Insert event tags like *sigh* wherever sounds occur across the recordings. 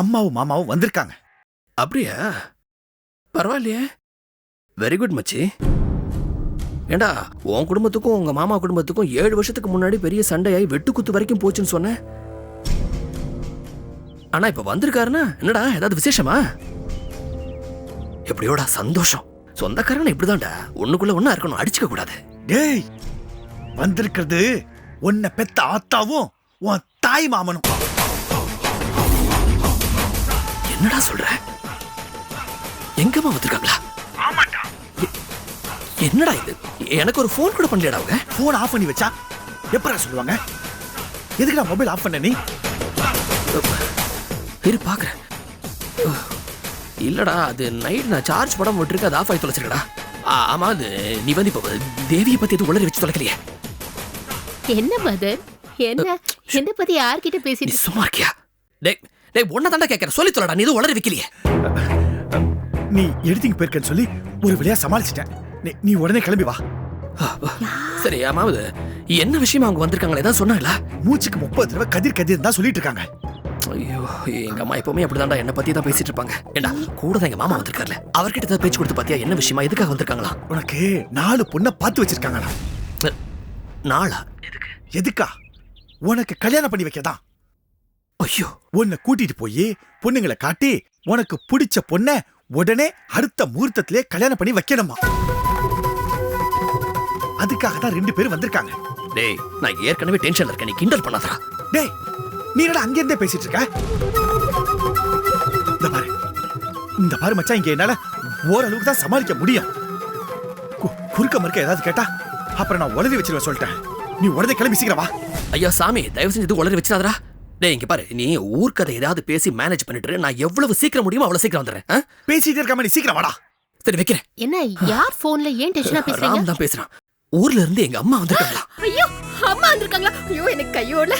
அம்மாவும் மாமாவும் வந்திருக்காங்க. அப்படியா? பரவாயில்லையே. வெரி குட் மச்சி. ஏண்டா உன் குடும்பத்துக்கும் உங்க மாமா குடும்பத்துக்கும் ஏழு வருஷத்துக்கு முன்னாடி பெரிய சண்டையாய் வெட்டுக்குத்து வரைக்கும் போச்சுன்னு சொன்னேன் ஆனா இப்ப வந்திருக்காருன்னா என்னடா ஏதாவது விசேஷமா? எப்படியோடா சந்தோஷம். சொந்தக்காரங்க இப்படிதான்டா. ஒண்ணுக்குள்ள ஒண்ணா இருக்கணும் அடிச்சுக்க கூடாது. டேய் வந்திருக்கிறது உன்னை பெத்த ஆத்தாவும் உன் தாய் மாமனும். என்னடா சொல்ற? எங்கம்மா வந்திருக்காங்களா? என்னடா இது? எனக்கு ஒரு ஃபோன் கூட பண்ணலடா அவங்க. போன் ஆஃப் பண்ணி வச்சா எப்படா சொல்லுவாங்க? எதுக்குடா மொபைல் ஆஃப் பண்ண நீ? இரு பாக்குறேன். இல்லடா அது நைட் நான் சார்ஜ் படம் விட்டுருக்கு அது ஆஃப் ஆகி தொலைச்சிருக்கடா. ஆமா அது நீ வந்து இப்போ தேவியை பத்தி எதுவும் உளறி வச்சு தொலைக்கலையே. என்ன மதன் என்ன? என்ன பத்தி யார்கிட்ட பேசிட்டு சும்மா இருக்கியா? டேய் டேய் ஒன்ன தாண்டா கேட்கறேன் சொல்லி தொலைடா நீ எதுவும் உளறி வைக்கலையே. நீ எடுத்திங்க போயிருக்கன்னு சொல்லி ஒரு வழியா சமாளிச்சிட்டேன். நீ- நீ உடனே கிளம்பி வா. சரி ஆமாவது என்ன விஷயமா அவங்க வந்திருக்காங்களே ஏதாவது சொன்னாங்களா? மூச்சுக்கு முப்பது தடவை கதிர் கதிர் தான் சொல்லிட்டு இருக்காங்க. ஐயோ எங்க அம்மா எப்பவுமே அப்படிதான்டா என்ன பத்தி தான் பேசிட்டு இருப்பாங்க. ஏண்டா கூட தான் எங்க மாமா வந்திருக்காருல? அவர்கிட்ட ஏதாவது பேச்சு கொடுத்து பாத்தியா என்ன விஷயமா எதுக்காக வந்திருக்காங்களா? உனக்கு நாலு பொண்ணை பார்த்து வச்சிருக்காங்கடா. நாளா? எதுக்கா? உனக்கு கல்யாணம் பண்ணி வைக்கதான் ஐயோ உன்னை கூட்டிட்டு போய் பொண்ணுங்களை காட்டி உனக்கு பிடிச்ச பொண்ண உடனே அடுத்த முகூர்த்தத்திலே கல்யாணம் பண்ணி வைக்கணுமா? அதுக்காக தான் ரெண்டு பேரும் வந்திருக்காங்க. டேய் நான் ஏற்கனவே டென்ஷன்ல இருக்கேன். நீ கிண்டல் பண்ணாதடா. டேய் நீ என்னடா அங்க இருந்தே பேசிட்டு இருக்க? இந்த பாரு இந்த பாரு மச்சான் இங்க என்னால ஓரளவுக்கு தான் சமாளிக்க முடியும். குறுக்க மறுக்க ஏதாவது கேட்டா அப்புறம் நான் உளறி வச்சிருவேன் சொல்லிட்டேன். நீ உடனே கிளம்பி சீக்கிரம் வா. ஐயா சாமி தயவு செஞ்சு இது உளறி வச்சிடாதடா. டேய் இங்க பாரு. நீ ஊர்க்கதை ஏதாவது பேசி மேனேஜ் பண்ணிட்டு. நான் எவ்வளவு சீக்கிரம் முடியுமோ அவ்வளவு சீக்கிரம் வந்துடுறேன்? பேசிட்டே இருக்காம நீ சீக்கிரம் வாடா. சரி வைக்கிறேன். என்ன யார் போன்ல ஏன் டென்ஷனா பேசுறீங்க? ராம் தான் பேசுறான். ஊர்ல இருந்து எங்க அம்மா வந்திருக்காங்களா? ஐயோ அம்மா வந்திருக்காங்களா? ஐயோ எனக்கு கையோட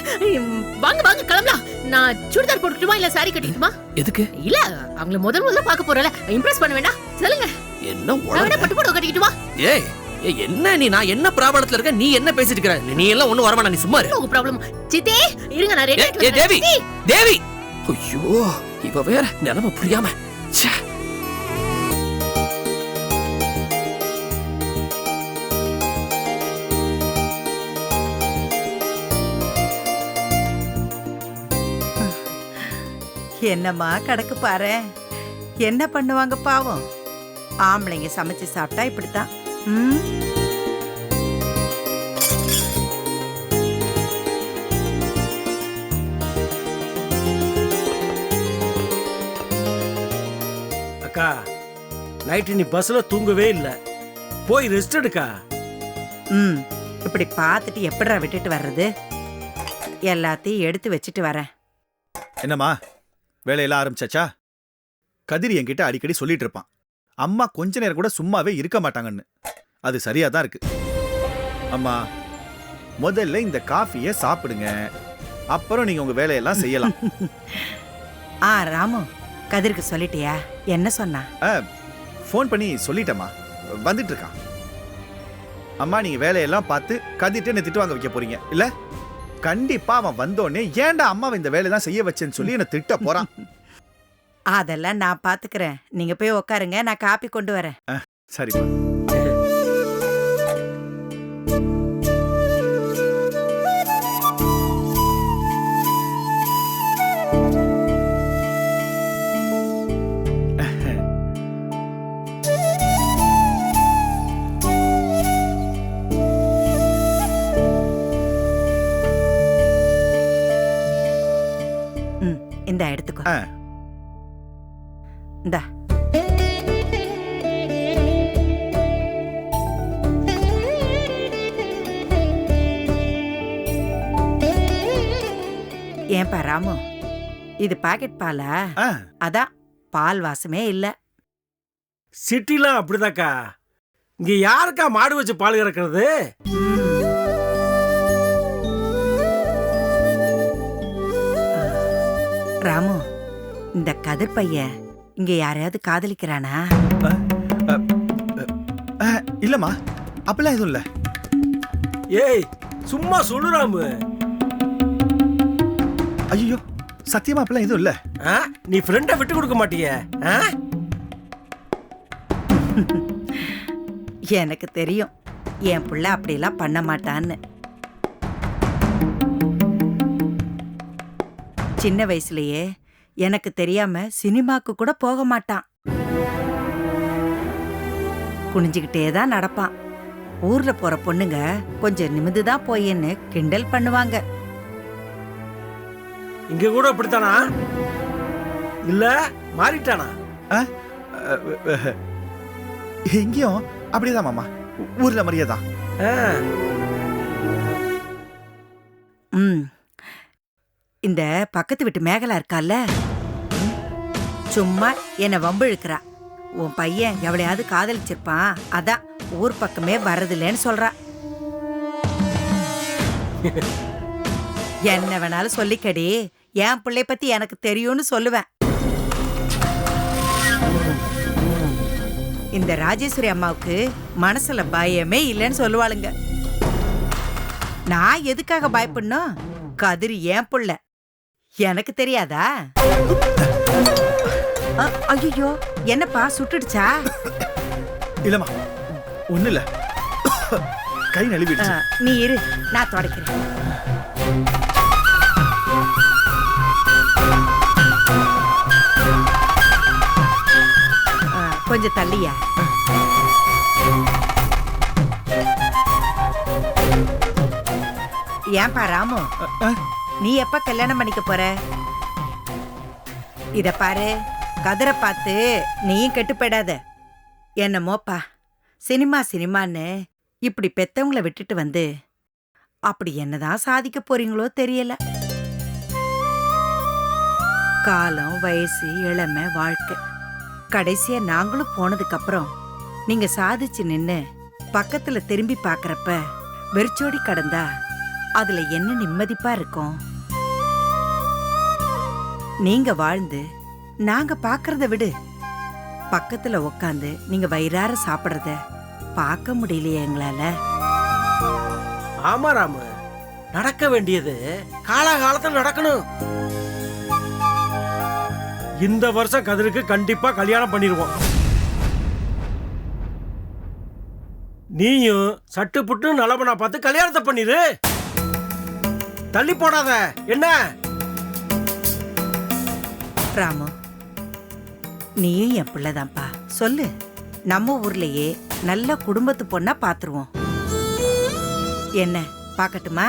வாங்க வாங்க கிளம்பலாம். நான் சுடிதார் போட்டுட்டுமா இல்ல சாரி கட்டிட்டுமா எதுக்கு? இல்ல அவங்கள முதல் முதல்ல பார்க்க போறல இம்ப்ரெஸ் பண்ண வேண்டாம். சொல்லுங்க. என்ன வேணா பட்டு புடவை கட்டிக்கிட்டுமா ஏய், என்ன நீ? நான் என்ன பிராபலத்துல இருக்க நீ என்ன பேசிட்டு இருக்க நீ- எல்லாம் ஒண்ணும் வரமாட்டா நீ சும்மா உங்க ப்ராப்ளம் சித்தே இருங்க நான் ரெடி தேவி! தேவி! ஐயோ இவ வேற நிலைமை புரியாம. ச்சே. என்னம்மா கிடக்கு பாரு என்ன பண்ணுவாங்க பாவம்? ஆம்பளைங்க சமைச்சு சாப்பிட்டா இப்படித்தான். அக்கா நைட்டு நீ பஸ்ல தூங்கவே இல்ல. போய் ரெஸ்ட் எடுக்கா. ம் இப்படி பார்த்துட்டு எப்படிடா விட்டுட்டு வர்றது? எல்லாத்தையும் எடுத்து வச்சுட்டு வரேன். என்னம்மா வேலையெல்லாம் ஆரம்பிச்சாச்சா? கதிர் என்கிட்ட அடிக்கடி சொல்லிட்டு இருப்பான். அம்மா கொஞ்ச நேரம் கூட சும்மாவே இருக்க மாட்டாங்கன்னு. அது சரியா தான் இருக்கு. அம்மா முதல்ல இந்த காஃபியை சாப்பிடுங்க. அப்புறம் நீங்க உங்க வேலையெல்லாம் செய்யலாம். *laughs* ஆ ராமு கதிருக்கு சொல்லிட்டியா? என்ன சொன்னா? ஃபோன் பண்ணி சொல்லிட்டேம்மா. வந்துட்டு இருக்கான் அம்மா நீங்க வேலையெல்லாம் பார்த்து கதிட்டு என்ன திட்டு வாங்க வைக்க போறீங்க. இல்ல? கண்டிப்பா அவன் வந்தோடனே ஏன்டா அம்மாவை இந்த வேலை தான் செய்ய வச்சேன்னு சொல்லி என்ன திட்ட போறான். *laughs* அதெல்லாம் நான் பாத்துக்கிறேன். நீங்க போய் உட்காருங்க நான் காப்பி கொண்டு வரேன். சரிப்பா ராமு இது பாக்கெட் பாலா? ஆ. அதான் பால் வாசமே இல்ல. சிட்டிலாம் அப்படிதாக்கா இங்க யாருக்கா மாடு வச்சு பால் கறக்கிறது. ராமு இந்த கதிர் பையன் இங்க யாரையாவது காதலிக்கிறானா? இல்லம்மா அப்படிலாம் எதுவும் இல்ல. ஏய் சும்மா சொல்லுறாமு ஐயோ சத்தியமா அப்படிலாம் எதுவும் இல்ல? ஆ? நீ ஃப்ரெண்டை விட்டு கொடுக்க மாட்டியே? ஆ? எனக்கு தெரியும். என் புள்ள அப்படிலாம் பண்ண மாட்டான்னு. சின்ன வயசுலயே எனக்கு தெரியாம சினிமாக்கு கூட போக மாட்டான். குனிஞ்சுக்கிட்டே தான் நடப்பான். ஊர்ல போற பொண்ணுங்க கொஞ்சம் நிமிந்துதான் போயேன்னு கிண்டல் பண்ணுவாங்க. இங்க கூட இப்படித்தானா இல்ல மாறிட்டானா? இங்கேயும் அப்படியேதான் மாமா. ஊர்ல மாதிரியே தான். ஆ. ம். இந்த பக்கத்து வீட்டு மேகலா இருக்கால்ல? ம், சும்மா என்னை வம்பு இழுக்கிறா உன் பையன் எவளையாவது காதலிச்சிருப்பான். அதான் ஊர் பக்கமே வர்றதில்லைன்னு சொல்றா. *laughs* என்ன வேணாலும் சொல்லிக்கடி. என் பிள்ளை பத்தி எனக்கு தெரியும்னு சொல்லுவேன். இந்த ராஜேஸ்வரி அம்மாவுக்கு மனசுல பயமே இல்லைன்னு சொல்லுவாளுங்க. நான் எதுக்காக பயப்படணும்? கதிர் ஏன் புள்ள. எனக்கு தெரியாதா? ஐயோ என்னப்பா சுட்டுடுச்சா? இல்லம்மா ஒண்ணு இல்ல. கை நழுவிடுச்சு. நீ இரு நான் தொடக்கிறேன். கொஞ்சம் தள்ளியா? ஏன்பா ராமு? நீ எப்ப கல்யாணம் பண்ணிக்க போற? இத பாரு கதிரை பார்த்து நீயும் கெட்டு போயிடாத. என்னமோப்பா சினிமா சினிமான்னு இப்படி பெத்தவங்கள விட்டுட்டு வந்து அப்படி என்னதான் சாதிக்க போறீங்களோ தெரியல. காலம் வயசு இளமை வாழ்க்கை. கடைசியா நாங்களும் போனதுக்கு அப்புறம் நீங்க சாதிச்சு நின்னு பக்கத்துல திரும்பி பாக்குறப்ப வெறிச்சோடி கடந்தா அதுல என்ன நிம்மதிப்பா இருக்கும்? நீங்க வாழ்ந்து நாங்க பாக்குறத விடு. பக்கத்துல உக்காந்து நீங்க வயிறார சாப்பிடுறத பார்க்க முடியலையே எங்களால. ஆமா ராமு நடக்க வேண்டியது காலாகாலத்தில் நடக்கணும். இந்த வருஷம் கதிருக்கு கண்டிப்பா கல்யாணம் பண்ணிடுவோம் நீயும் சட்டு புட்டு நல்லவனா பார்த்து கல்யாணத்தை பண்ணிரு. தள்ளி போடாத. என்ன? ராமு நீயும் என் பிள்ளைதான்ப்பா. சொல்லு நம்ம ஊர்லயே நல்ல குடும்பத்து பொண்ணா பாத்துருவோம். என்ன பாக்கட்டுமா?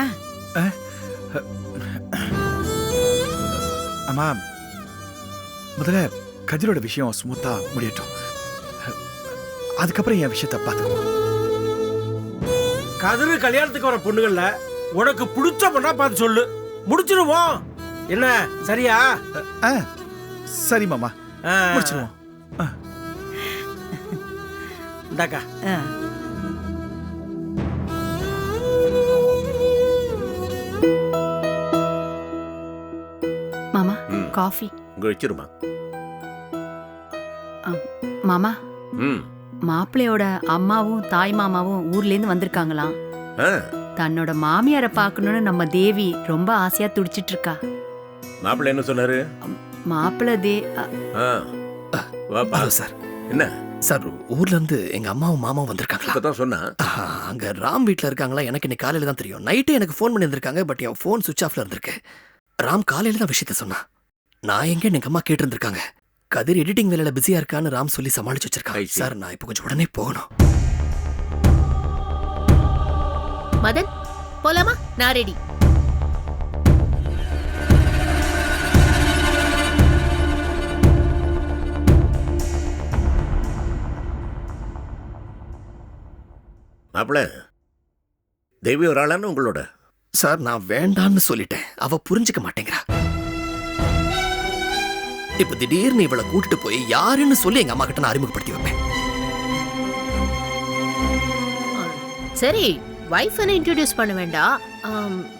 அம்மா முதல்ல கதிரோட விஷயம் ஸ்மூத்தா முடியட்டும். அதுக்கப்புறம் என் விஷயத்த பார்த்துக்குவோம் கதிரு கல்யாணத்துக்கு வர பொண்ணுகள்ல உனக்கு பிடிச்ச பொண்ணா பார்த்து சொல்லு. முடிச்சிருவோம். என்ன சரியா? ஆ சரி மாமா. ஆ, முடிச்சிருவோம். இந்தாக்கா. ஆ. மாமா. காஃபி. இங்க வச்சிருமா மாமா. ம். மாப்பிள்ளையோட அம்மாவும் தாய் மாமாவும் ஊர்ல இருந்து வந்திருக்காங்களாம். ஆ. தன்னோட மாமியாரை பார்க்கணும்னு நம்ம தேவி ரொம்ப ஆசையா துடிச்சிட்டு இருக்கா மாப்பிள்ளை என்ன சொன்னாரு? மாப்பிள்ளை தே ஆ. வாப்பா ஹலோ சார். என்ன? சார் ஊர்ல இருந்து எங்க அம்மாவும் மாமாவும் வந்திருக்காங்களா? இப்பதான் சொன்னா. ஆஹா, அங்க ராம் வீட்ல இருக்காங்களா? எனக்கு இன்னைக்கு காலையில தான் தெரியும். நைட்டே எனக்கு ஃபோன் பண்ணியிருந்திருக்காங்க பட் என் ஃபோன் சுவிச் ஆஃப்ல இருந்திருக்கு. ராம் காலையில தான் விஷயத்த சொன்னான். நான் எங்க எங்க அம்மா கேட்டு இருந்திருக்காங்க கதிர் எடிட்டிங் வேலையில பிஸியா இருக்கான்னு ராம் சொல்லி சமாளிச்சு வச்சிருக்காங்க. சார் நான் இப்போ கொஞ்சம் உடனே போகணும். மதன் போலாமா? நான் ரெடி மாப்பிள்ளை தெய்வ ஒரு ஆளான்னு உங்களோட. சார் நான் வேண்டான்னு சொல்லிட்டேன். அவ புரிஞ்சுக்க மாட்டேங்கிறா. இப்ப திடீர்னு இவளை கூட்டிட்டு போய் யாருன்னு சொல்லி எங்க அம்மா கிட்ட நான் அறிமுகப்படுத்தி வைப்பேன். சரி வைஃப் இன்ட்ரடியூஸ் பண்ண வேண்டாம்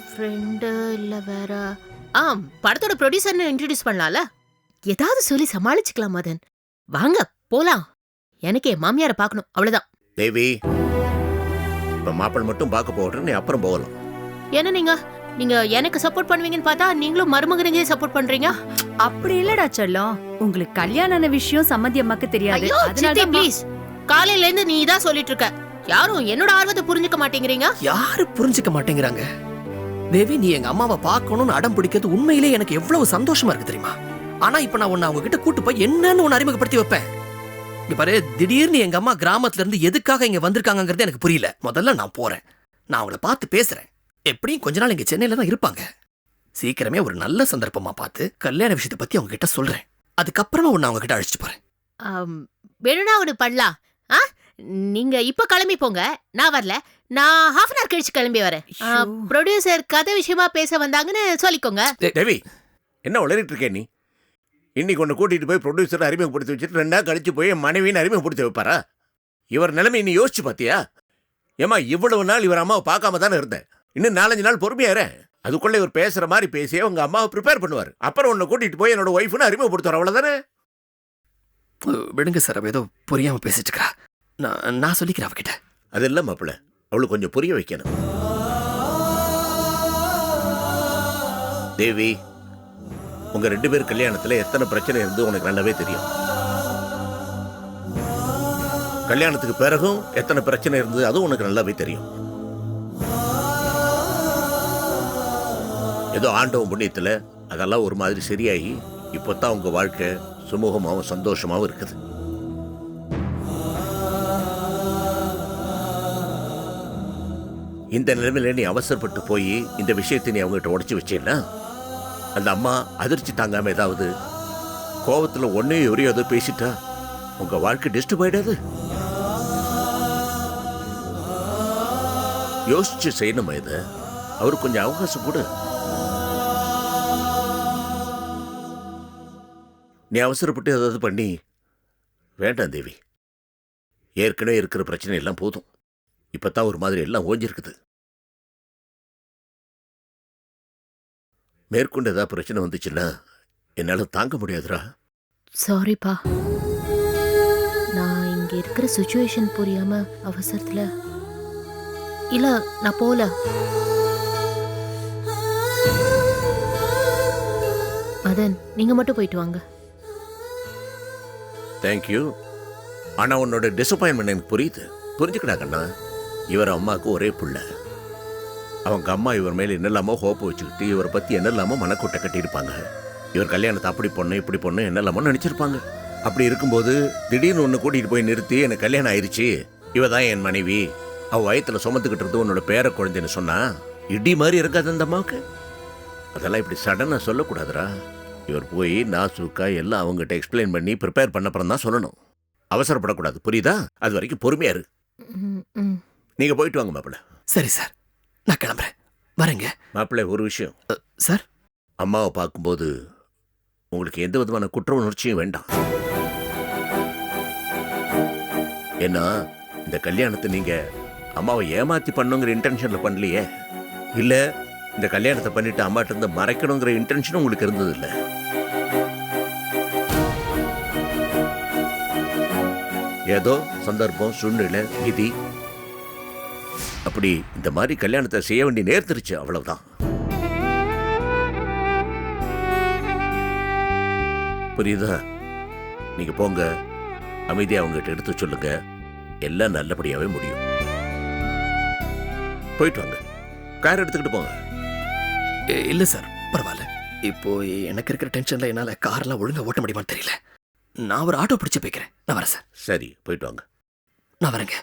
ஃப்ரெண்டு இல்ல வேற? ஆம் படத்தோட ப்ரொடியூசர்னு இன்ட்ரடியூஸ் பண்ணலாம்ல? ஏதாவது சொல்லி சமாளிச்சுக்கலாம் மதன். வாங்க போலாம். எனக்கு என் மாமியாரை பார்க்கணும் அவ்வளவுதான். தேவி இப்ப மாப்பிள்ளை மட்டும் பார்க்க போகிறேன் நீ அப்புறம் போகலாம். என்ன நீங்க? நீங்க எனக்கு சப்போர்ட் பண்ணுவீங்கன்னு பார்த்தா நீங்களும் மருமகனுக்கே சப்போர்ட் பண்றீங்க? அப்படி இல்லடா செல்லம். உங்களுக்கு கல்யாணம் ஆன விஷயம் சம்மந்தி அம்மாக்கு தெரியாது. ஐயோ சித்தி அதனால ப்ளீஸ் காலையில இருந்து நீ தான் சொல்லிட்டு இருக்க. யாரும் என்னோட ஆர்வத்தை புரிஞ்சுக்க மாட்டேங்கிறீங்க? யாரு புரிஞ்சுக்க மாட்டேங்கிறாங்க? தேவி நீ எங்க அம்மாவை பார்க்கணும்னு அடம் பிடிக்கிறது உண்மையிலே எனக்கு எவ்வளவு சந்தோஷமா இருக்கு தெரியுமா? ஆனா இப்ப நான் உன்னை அவங்க கிட்ட கூட்டு போய் என்னன்னு உன்னை அறிமுகப்படுத்தி வைப்பேன். இங்க பாரு திடீர்னு எங்க அம்மா கிராமத்துல இருந்து எதுக்காக இங்க வந்திருக்காங்கங்கிறது எனக்கு புரியல. முதல்ல நான் போறேன். நான் அவங்கள பார்த்து பேசுறேன். எப்படியும் கொஞ்ச நாள் இங்க சென்னையில தான் இருப்பாங்க. சீக்கிரமே ஒரு நல்ல சந்தர்ப்பமா பார்த்து கல்யாண விஷயத்தை பத்தி அவங்க கிட்ட சொல்றேன். அதுக்கப்புறமா உன்னை அவங்க கிட்ட அழைச்சிட்டு போறேன். ஆம், வேணும்னா ஒண்ணு பண்ணலாம். ஆ நீங்க இப்ப கிளம்பி போங்க. நான் வரல. நான் ஹாஃப் அன் ஹவர் கழிச்சு கிளம்பி வரேன். ப்ரொடியூசர் கதை விஷயமா பேச வந்தாங்கன்னு சொல்லிக்கோங்க. தேவி என்ன உளறிட்டு இருக்கே நீ? இன்னைக்கு ஒன்று கூட்டிட்டு போய் ப்ரொடியூசரை அறிமுகப்படுத்தி வச்சுட்டு ரெண்டா கழிச்சு போய் என் மனைவின்னு அறிமுகப்படுத்தி வைப்பாரா? இவர் நிலைமை நீ யோசிச்சு பார்த்தியா? ஏமா இவ்வளவு நாள் இவர் அம்மாவை பார்க்காம தானே இருந்தேன். இன்னும் நாலஞ்சு நாள் பொறுமையா இரு அதுக்குள்ள இவர் பேசுற மாதிரி பேசி உங்க அம்மாவை ப்ரிப்பேர் பண்ணுவார். அப்புறம் உன்னை கூட்டிட்டு போய் என்னோட ஒய்ஃப்னு அறிமுகப்படுத்துவார். அவ்வளவுதானே? விடுங்க சார். அவ ஏதோ புரியாம பேசிட்டு இருக்கா நான் நான் சொல்லிக்கிறேன் அவகிட்ட. அது இல்லை மாப்பிள்ள அவளுக்கு கொஞ்சம் புரிய வைக்கணும். தேவி உங்க ரெண்டு பேர் கல்யாணத்துல எத்தனை பிரச்சனை இருந்து உனக்கு நல்லாவே தெரியும். கல்யாணத்துக்கு பிறகும் எத்தனை பிரச்சனை இருந்தது அதுவும் உனக்கு நல்லாவே தெரியும். ஏதோ ஆண்டவன் புண்ணியத்தில் அதெல்லாம் ஒரு மாதிரி சரியாகி இப்போ தான் உங்கள் வாழ்க்கை சுமூகமாகவும் சந்தோஷமாகவும் இருக்குது. இந்த நிலைமையில நீ அவசரப்பட்டு போய் இந்த விஷயத்தை நீ அவங்ககிட்ட உடச்சி வச்சேன்னா அந்த அம்மா அதிர்ச்சி தாங்காமல் ஏதாவது கோபத்தில் ஒன்றையும் எவரையோ ஏதோ பேசிட்டா உங்கள் வாழ்க்கை டிஸ்டர்ப் ஆயிடாது. யோசிச்சு செய்யணுமா இதை? அவருக்கு கொஞ்சம் அவகாசம் கூட. நீ அவசரப்பட்டு ஏதாவது பண்ணி. வேண்டாம் தேவி. ஏற்கனவே இருக்கிற பிரச்சனை எல்லாம் போதும். இப்பதான் ஒரு மாதிரி எல்லாம் ஓஞ்சிருக்குது. மேற்கொண்டு ஏதாவது பிரச்சனை வந்துச்சுன்னா என்னால் தாங்க முடியாதுடா. சாரிப்பா நான் இங்கே இருக்கிற சுச்சுவேஷன் புரியாம அவசரத்தில். இல்ல நான் போல. மதன் நீங்க மட்டும் போயிட்டு வாங்க. தேங்க்யூ ஆனால் உன்னோட டிசப்பாயின்மெண்ட் எனக்கு புரியுது. புரிஞ்சுக்கடா கண்ணா இவர் அம்மாவுக்கு ஒரே பிள்ளை. அவங்க அம்மா இவர் மேலே என்னெல்லாமோ ஹோப்பு வச்சுக்கிட்டு இவரை பற்றி என்னெல்லாமோ மனக்கூட்டை கட்டியிருப்பாங்க. இவர் கல்யாணத்தை அப்படி பொண்ணு இப்படி பொண்ணு என்னெல்லாமோ நினச்சிருப்பாங்க. அப்படி இருக்கும்போது திடீர்னு ஒன்று கூட்டிகிட்டு போய் நிறுத்தி எனக்கு கல்யாணம் ஆயிடுச்சு இவ தான் என் மனைவி. அவ வயத்தில் சுமந்துக்கிட்டு இருந்து உன்னோட பேர குழந்தைன்னு சொன்னா இடி மாதிரி இருக்காது அந்த அம்மாவுக்கு. அதெல்லாம் இப்படி சடனாக சொல்லக்கூடாதுடா. இவர் போய் நாசுக்கா எல்லாம் அவங்ககிட்ட எக்ஸ்பிளைன் பண்ணி ப்ரிப்பேர் பண்ண அப்புறம் தான் சொல்லணும். அவசரப்படக்கூடாது. புரியுதா? அது வரைக்கும் பொறுமையா இரு. நீங்க போயிட்டு வாங்க மாப்பிள்ள. சரி சார். நான் கிளம்புறேன். வரேங்க. மாப்பிள்ளை ஒரு விஷயம். சார்? அம்மாவை பார்க்கும்போது உங்களுக்கு எந்த விதமான குற்ற உணர்ச்சியும் வேண்டாம். ஏன்னா இந்த கல்யாணத்தை நீங்க அம்மாவை ஏமாத்தி பண்ணுங்கிற இன்டென்ஷன்ல பண்ணலையே. இல்ல இந்த கல்யாணத்தை பண்ணிட்டு அம்மாட்ட இருந்து மறைக்கணுங்கிற இன்டென்ஷனும் உங்களுக்கு இருந்தது இல்ல ஏதோ சந்தர்ப்பம் சூழ்நிலை விதி. அப்படி இந்த மாதிரி கல்யாணத்தை செய்ய வேண்டி நேர்த்துருச்சு அவ்வளவுதான். புரியுதா? நீங்க போங்க. அமைதியா அவங்ககிட்ட எடுத்து சொல்லுங்க. எல்லாம் நல்லபடியாவே முடியும். போயிட்டு வாங்க. கார் எடுத்துக்கிட்டு போங்க. இல்ல சார் பரவாயில்ல இப்போ எனக்கு இருக்கிற டென்ஷன்ல என்னால கார்லாம் ஒழுங்கா ஓட்ட முடியுமான்னு தெரியல. நான் ஒரு ஆட்டோ பிடிச்சு போய்க்கிறேன். நான் வரேன் சார். சரி போயிட்டு வாங்க. நான் வரேங்க.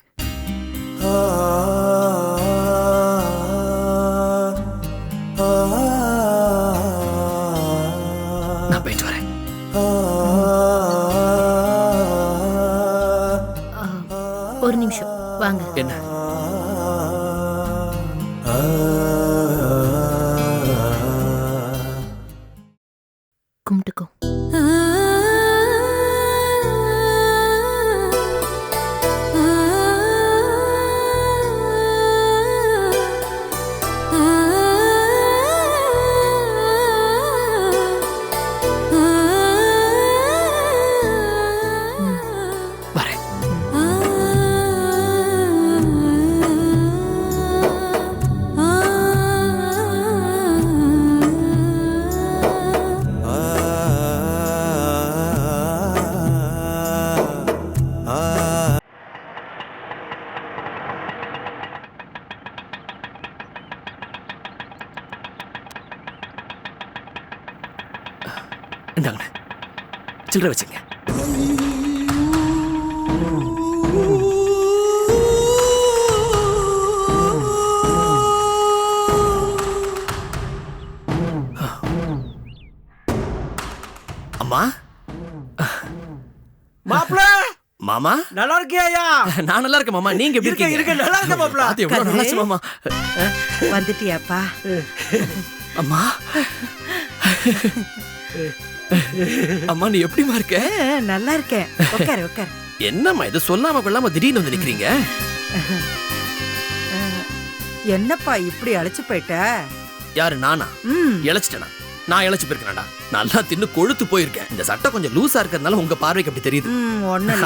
அம்மா? மாப்பிள! மாமா? நல்லா இருக்கியா நான் நல்லா இருக்கேன் மாமா. நீங்க எப்படி இருக்கீங்க? இருக்கேன், நல்லா இருக்கேன் மாப்ள. அது எவ்வளவு. நாளாச்சு மாமா? வந்துட்டியாப்பா? அம்மா? அம்மா நீ எப்படிமா இருக்க? நல்லா இருக்கேன். உட்காரு உட்காரு என்னம்மா இது சொல்லாம கொள்ளாம திடீர்னு வந்து நிக்கிறீங்க? என்னப்பா இப்படி அழைச்சு போயிட்ட? யாரு நானா? ம். இழைச்சிட்டேனா? நான் இழைச்சு போயிருக்கேன்டா. நல்லா தின்னு கொழுத்து போயிருக்கேன். இந்த சட்டை கொஞ்சம் லூசா இருக்கிறதுனால உங்க பார்வைக்கு அப்படி தெரியுது.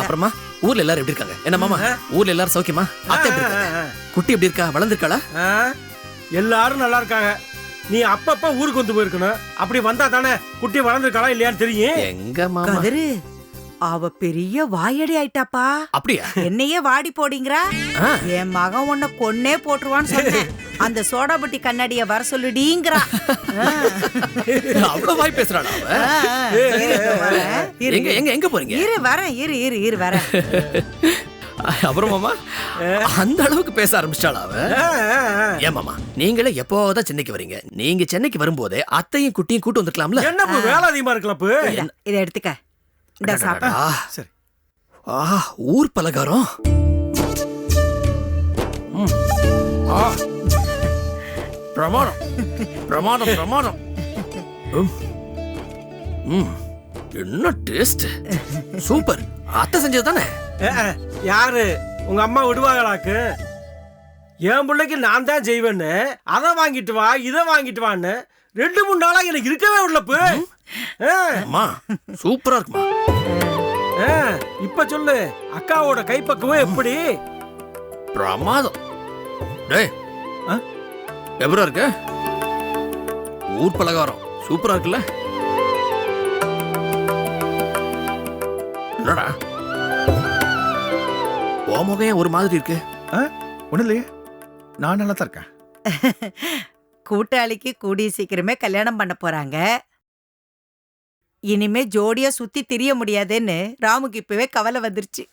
அப்புறமா ஊர்ல எல்லாரும் எப்படி இருக்காங்க? என்ன மாமா ஊர்ல எல்லாரும் சௌக்கியமா? அத்தை எப்படி இருக்காங்க? குட்டி எப்படி இருக்கா? வளர்ந்துருக்காளா? எல்லாரும் நல்லா இருக்காங்க. நீ அப்பப்ப ஊருக்கு வந்து போயிருக்கணும். அப்படி வந்தா தானே குட்டி வளர்ந்துருக்காளா இல்லையான்னு தெரியும். எங்க மாமா? கதிரு அவ பெரிய வாயடி ஆயிட்டாப்பா. அப்படியா? என்னையே வாடி போடிங்கிறா. என் மகன் உன்னை கொன்னே போட்டுருவான்னு சொன்னேன். அந்த சோடாபட்டி கண்ணாடிய வர சொல்லுடிங்கிறா. அவ்வளவு வாய். இரு, எங்க எங்க எங்க போறீங்க? இரு வரேன். இரு இரு இரு வரேன். அப்புறம் மாமா அந்த அளவுக்கு பேச ஆரம்பிச்சிட்டாளா அவ? ஆ, ஆ, ஆ. ஏன் மாமா நீங்களே எப்போதான் சென்னைக்கு வரீங்க? நீங்க சென்னைக்கு வரும்போதே அத்தையும் குட்டியும் கூட்டு வந்திருக்கலாம்ல? என்ன வேலை அதிகமா இருக்கலாம் இதை எடுத்துக்க. இந்த சாப்பிடு. சரி. ஆ ஊர் பலகாரம். ம். ஆ. பிரமாதம். பிரமாதம் பிரமாதம். ம். ம். என்ன டேஸ்ட். சூப்பர். அத்தை செஞ்சது தானே. யாரு? உங்க அம்மா விடுவாங்களாக்கு? என் பிள்ளைக்கு நான் தான் செய்வேன்னு. அதை வாங்கிட்டு வா இதை வாங்கிட்டு வான்னு. ரெண்டு மூணு நாளா எனக்கு இருக்கவே விடலப்பு அம்மா சூப்பரா இருக்குமா? இப்ப சொல்லு அக்காவோட கைப்பக்குவம் எப்படி? பிரமாதம். டேய்? எப்படா இருக்க? ஊர் பலகாரம். சூப்பரா இருக்குல்ல? என்னடா? ஏன் ஒரு மாதிரி இருக்கு? ஒன்றும் இல்லையே. நான் நல்லா தான் இருக்கேன். *laughs* கூட்டாளிக்கு கூடிய சீக்கிரமே கல்யாணம் பண்ண போறாங்க. இனிமே ஜோடியா சுத்தி திரிய முடியாதுன்னு ராமுக்கு இப்பவே கவலை வந்துருச்சு.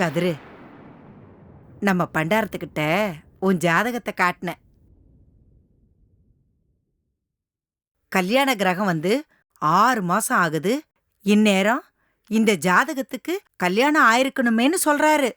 கதிரு நம்ம பண்டாரத்துக்கிட்ட உன் ஜாதகத்தை காட்டினேன். கல்யாண கிரகம் வந்து ஆறு மாசம் ஆகுது. இந்நேரம் இந்த ஜாதகத்துக்கு கல்யாணம் ஆயிருக்கணுமேனு சொல்றாரு.